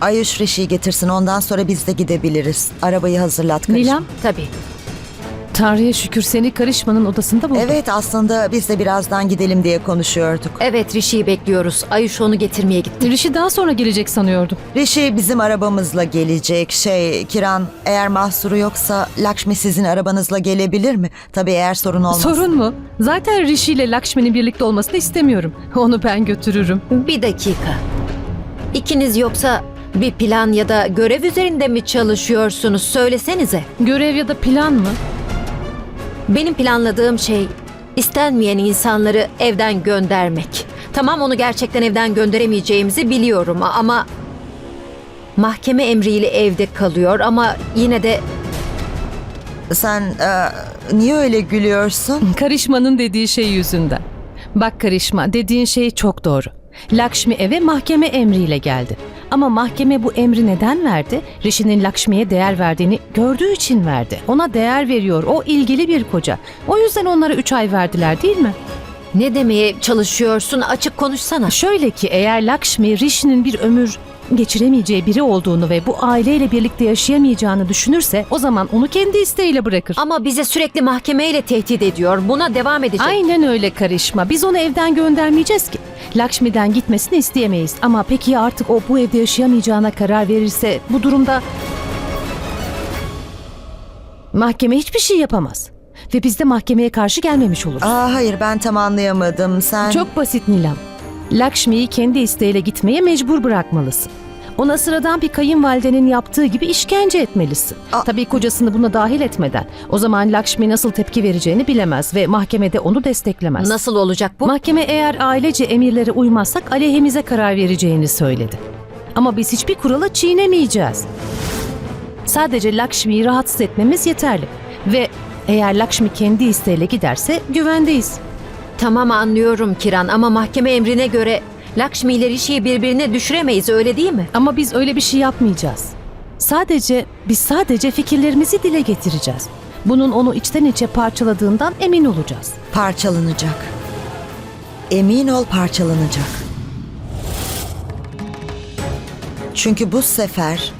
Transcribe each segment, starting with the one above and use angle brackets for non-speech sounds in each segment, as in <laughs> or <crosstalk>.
Ayuş Rişi'yi getirsin ondan sonra biz de gidebiliriz. Arabayı hazırlat karışma. Nilam, Tabii. Tanrı'ya şükür seni karışmanın odasında buldum. Evet aslında biz de birazdan gidelim diye konuşuyorduk. Evet Rishi'yi bekliyoruz. Ayuş onu getirmeye gitti. Rişi daha sonra gelecek sanıyordum. Rişi bizim arabamızla gelecek. Şey Kiran eğer mahsuru yoksa Lakşmi sizin arabanızla gelebilir mi? Tabii eğer sorun olmaz. Sorun mu? Zaten Rişi ile Lakshmi'nin birlikte olmasını istemiyorum. Onu ben götürürüm. Bir dakika. İkiniz yoksa bir plan ya da görev üzerinde mi çalışıyorsunuz? Söylesenize. Görev ya da plan mı? Benim planladığım şey istenmeyen insanları evden göndermek. Tamam onu gerçekten evden gönderemeyeceğimizi biliyorum ama mahkeme emriyle evde kalıyor ama yine de Sen e, niye öyle gülüyorsun? <laughs> Karışmanın dediği şey yüzünden. Bak karışma dediğin şey çok doğru. Lakshmi eve mahkeme emriyle geldi. Ama mahkeme bu emri neden verdi? Rishi'nin Lakshmi'ye değer verdiğini gördüğü için verdi. Ona değer veriyor. O ilgili bir koca. O yüzden onlara 3 ay verdiler değil mi? ne demeye çalışıyorsun açık konuşsana. Şöyle ki eğer Lakshmi Rishi'nin bir ömür geçiremeyeceği biri olduğunu ve bu aileyle birlikte yaşayamayacağını düşünürse o zaman onu kendi isteğiyle bırakır. Ama bize sürekli mahkemeyle tehdit ediyor. Buna devam edecek. Aynen öyle karışma. Biz onu evden göndermeyeceğiz ki. Lakshmi'den gitmesini isteyemeyiz. Ama peki ya artık o bu evde yaşayamayacağına karar verirse bu durumda... Mahkeme hiçbir şey yapamaz. Ve biz de mahkemeye karşı gelmemiş oluruz. Aa, hayır ben tam anlayamadım. Sen Çok basit Nilam. Lakshmi'yi kendi isteğiyle gitmeye mecbur bırakmalısın. Ona sıradan bir kayınvalidenin yaptığı gibi işkence etmelisin. Aa. Tabii kocasını buna dahil etmeden. O zaman Lakshmi nasıl tepki vereceğini bilemez ve mahkemede onu desteklemez. Nasıl olacak bu? Mahkeme eğer ailece emirlere uymazsak aleyhimize karar vereceğini söyledi. Ama biz hiçbir kuralı çiğnemeyeceğiz. Sadece Lakshmi'yi rahatsız etmemiz yeterli. Ve eğer Lakshmi kendi isteğiyle giderse güvendeyiz. Tamam anlıyorum Kiran ama mahkeme emrine göre Lakshmi ile Rishi'yi birbirine düşüremeyiz öyle değil mi? Ama biz öyle bir şey yapmayacağız. Sadece biz sadece fikirlerimizi dile getireceğiz. Bunun onu içten içe parçaladığından emin olacağız. parçalanacak. Emin ol parçalanacak. Çünkü bu sefer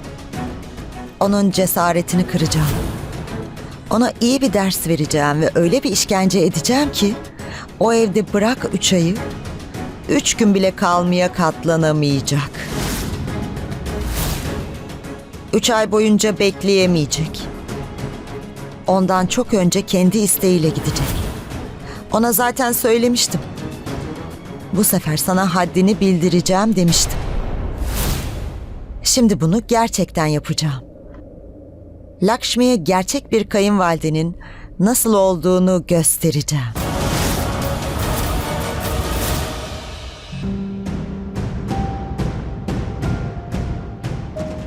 onun cesaretini kıracağım. Ona iyi bir ders vereceğim ve öyle bir işkence edeceğim ki o evde bırak üç ayı, üç gün bile kalmaya katlanamayacak. Üç ay boyunca bekleyemeyecek. Ondan çok önce kendi isteğiyle gidecek. Ona zaten söylemiştim. Bu sefer sana haddini bildireceğim demiştim. Şimdi bunu gerçekten yapacağım. Lakshmi'ye gerçek bir kayınvalidenin nasıl olduğunu göstereceğim.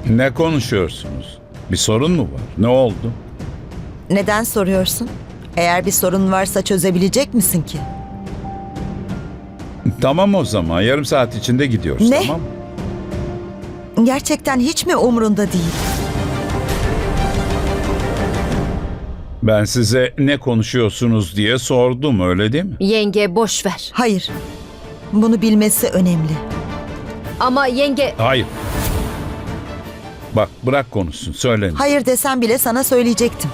Ne konuşuyorsunuz? Bir sorun mu var? Ne oldu? Neden soruyorsun? Eğer bir sorun varsa çözebilecek misin ki? Tamam o zaman yarım saat içinde gidiyoruz Ne? tamam mı? Gerçekten hiç mi umrunda değil? Ben size ne konuşuyorsunuz diye sordum öyle değil mi? Yenge boş ver. Hayır. Bunu bilmesi önemli. Ama yenge Hayır. Bak bırak konuşsun söyleyin. Hayır desem bile sana söyleyecektim.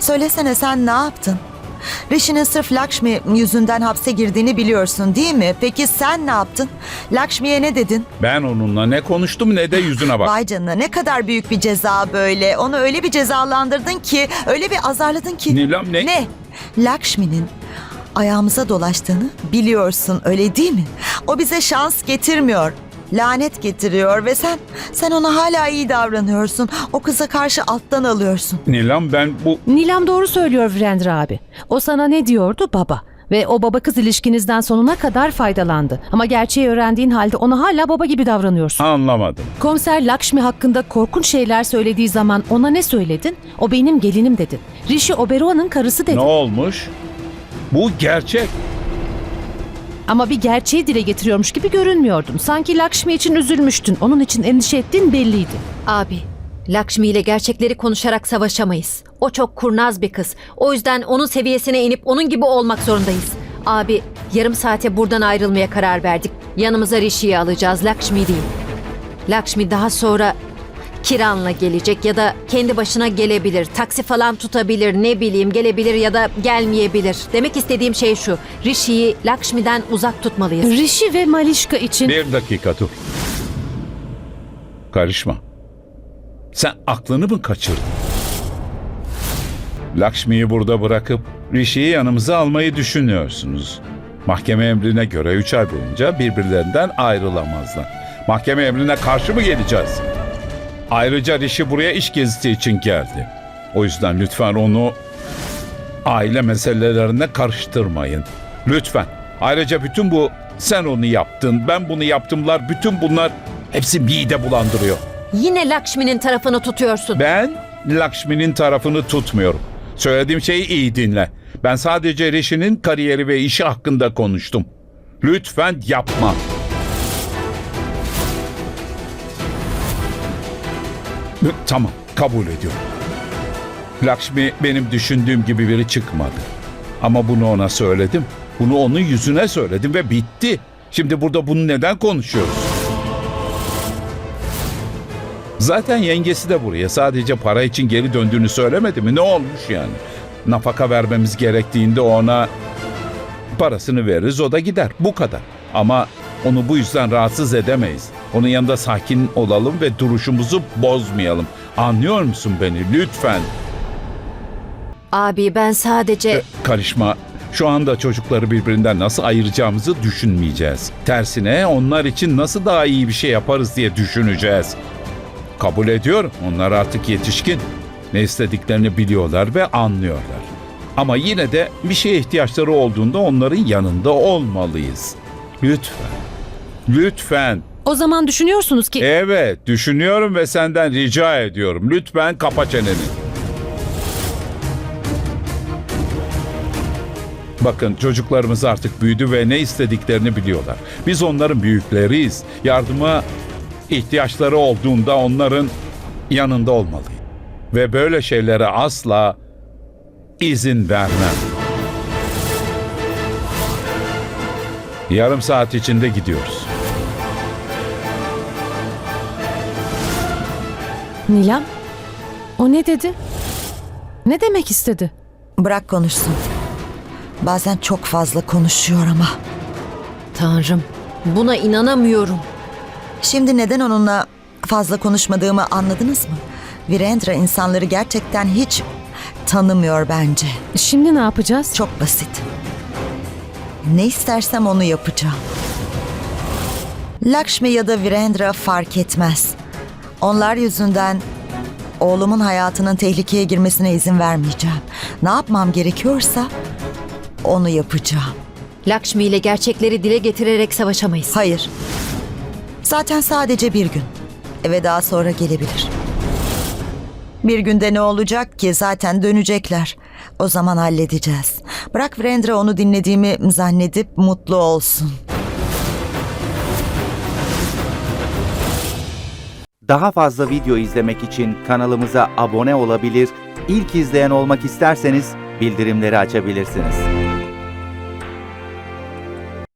Söylesene sen ne yaptın? Rishi'nin sırf Lakshmi yüzünden hapse girdiğini biliyorsun değil mi? Peki sen ne yaptın? Lakshmi'ye ne dedin? Ben onunla ne konuştum ne de yüzüne bak. Vay canına ne kadar büyük bir ceza böyle. Onu öyle bir cezalandırdın ki, öyle bir azarladın ki. Nilam ne? Ne? Lakshmi'nin ayağımıza dolaştığını biliyorsun öyle değil mi? O bize şans getirmiyor. Lanet getiriyor ve sen sen ona hala iyi davranıyorsun. O kıza karşı alttan alıyorsun. Nilam ben bu... Nilam doğru söylüyor Virendra abi. O sana ne diyordu? Baba. Ve o baba kız ilişkinizden sonuna kadar faydalandı. Ama gerçeği öğrendiğin halde ona hala baba gibi davranıyorsun. Anlamadım. Komiser Lakshmi hakkında korkunç şeyler söylediği zaman ona ne söyledin? O benim gelinim dedin. Rishi Oberoa'nın karısı dedin. Ne olmuş? Bu gerçek. Ama bir gerçeği dile getiriyormuş gibi görünmüyordun. Sanki Lakshmi için üzülmüştün. Onun için endişe ettiğin belliydi. abi Lakshmi ile gerçekleri konuşarak savaşamayız. O çok kurnaz bir kız. O yüzden onun seviyesine inip onun gibi olmak zorundayız. Abi yarım saate buradan ayrılmaya karar verdik. Yanımıza Rishi'yi alacağız Lakshmi değil. Lakshmi daha sonra Kiran'la gelecek ya da kendi başına gelebilir. Taksi falan tutabilir, ne bileyim gelebilir ya da gelmeyebilir. Demek istediğim şey şu. Rishi'yi Lakshmi'den uzak tutmalıyız. Rishi ve Malişka için Bir dakika dur. Karışma. Sen aklını mı kaçırdın? Lakshmi'yi burada bırakıp Rishi'yi yanımıza almayı düşünüyorsunuz. Mahkeme emrine göre üç ay boyunca birbirlerinden ayrılamazlar. Mahkeme emrine karşı mı geleceğiz? Ayrıca Rishi buraya iş gezisi için geldi. O yüzden lütfen onu aile meselelerine karıştırmayın. Lütfen. Ayrıca bütün bu sen onu yaptın, ben bunu yaptımlar, bütün bunlar hepsi mide bulandırıyor. Yine Lakshmi'nin tarafını tutuyorsun. Ben Lakshmi'nin tarafını tutmuyorum. Söylediğim şeyi iyi dinle. Ben sadece Rishi'nin kariyeri ve işi hakkında konuştum. Lütfen yapma. Tamam, kabul ediyorum. Lakshmi benim düşündüğüm gibi biri çıkmadı. Ama bunu ona söyledim. Bunu onun yüzüne söyledim ve bitti. Şimdi burada bunu neden konuşuyoruz? Zaten yengesi de buraya sadece para için geri döndüğünü söylemedi mi? Ne olmuş yani? Nafaka vermemiz gerektiğinde ona parasını veririz o da gider. Bu kadar. Ama onu bu yüzden rahatsız edemeyiz. Onun yanında sakin olalım ve duruşumuzu bozmayalım. Anlıyor musun beni? Lütfen. Abi ben sadece... E, Karışma. Şu anda çocukları birbirinden nasıl ayıracağımızı düşünmeyeceğiz. Tersine onlar için nasıl daha iyi bir şey yaparız diye düşüneceğiz. Kabul ediyorum. Onlar artık yetişkin. Ne istediklerini biliyorlar ve anlıyorlar. Ama yine de bir şeye ihtiyaçları olduğunda onların yanında olmalıyız. Lütfen. Lütfen. o zaman düşünüyorsunuz ki Evet, düşünüyorum ve senden rica ediyorum. Lütfen kapa çeneni. Bakın çocuklarımız artık büyüdü ve ne istediklerini biliyorlar. Biz onların büyükleriyiz. Yardıma ihtiyaçları olduğunda onların yanında olmalıyız. Ve böyle şeylere asla izin vermem. Yarım saat içinde gidiyoruz. Nilam o ne dedi? Ne demek istedi? Bırak konuşsun. Bazen çok fazla konuşuyor ama. Tanrım buna inanamıyorum. Şimdi neden onunla fazla konuşmadığımı anladınız mı? Virendra insanları gerçekten hiç tanımıyor bence. Şimdi ne yapacağız? Çok basit. Ne istersem onu yapacağım. Lakshmi ya da Virendra fark etmez. Onlar yüzünden oğlumun hayatının tehlikeye girmesine izin vermeyeceğim. Ne yapmam gerekiyorsa onu yapacağım. Lakshmi ile gerçekleri dile getirerek savaşamayız. Hayır. Zaten sadece bir gün. Eve daha sonra gelebilir. Bir günde ne olacak ki? Zaten dönecekler. O zaman halledeceğiz. Bırak Vrendra onu dinlediğimi zannedip mutlu olsun. Daha fazla video izlemek için kanalımıza abone olabilir, ilk izleyen olmak isterseniz bildirimleri açabilirsiniz.